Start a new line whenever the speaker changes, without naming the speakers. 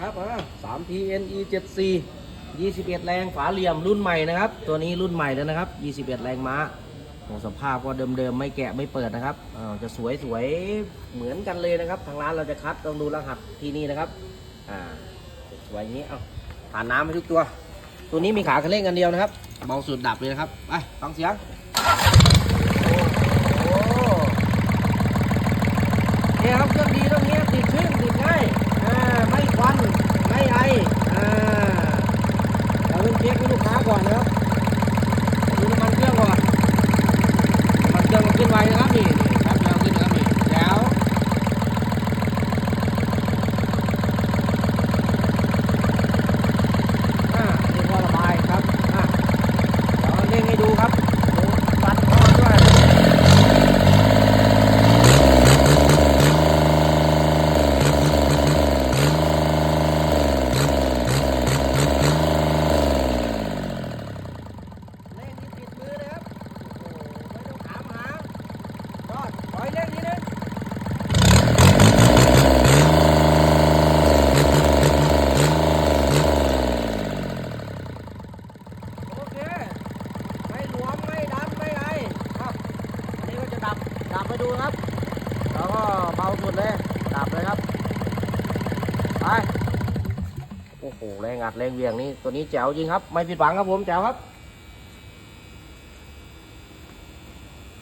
ครับอ่าสาม TNE 74 21แรงฝาเหลี่ยมรุ่นใหม่นะครับ ตัวนี้รุ่นใหม่แล้วนะครับ21แรงม้าของสภาพก็เดิมๆไม่แกะไม่เปิดนะครับจะสวยสวยๆเหมือนกันเลยนะครับ ทางร้านเราจะคัดต้องดูรหัสที่นี่นะครับอ่าสวยอย่างนี้เอาผ่านน้ำไปทุกตัว ตัวนี้มีขาคันเร่งกันเดียวนะครับเบาสุดดับเลยนะครับไปฟังเสียงโอ้โหเนี่ยครับเครื่องดีตรงนี้ติดชื่นติดง่ายอ่าไม่ควันไม่ไออ่าเราต้องเช็คให้ลู กค้าก่อนนะครับดูน้ำมันเครื่องก่อนน้ำมันเครื่องมันขึ้นไวนะครับนี่นี่ครับเราขึ้นนะครับนี่แล้ว อ่านี่ก็ระบายครับ อ่าเดี๋ยวเร่งให้ดูครับดูตัดท่อด้วย เร่งนี่ติดมือเลยครับ โอ้โห ไม่ต้องถามหายอดถอยเร่งนิดนึง โอเค ไม่หลวม ไม่ดัน ไม่ไรครับ อันนี้ก็จะดับ ดับไปดูครับ แล้วก็เบาสุดเลย ดับเลยครับ โอ้โหแรงอัดแรงเวียงนี่ตัวนี้แจ๋วจริงครับ ไม่ผิดหวังครับผมแจ๋วครับ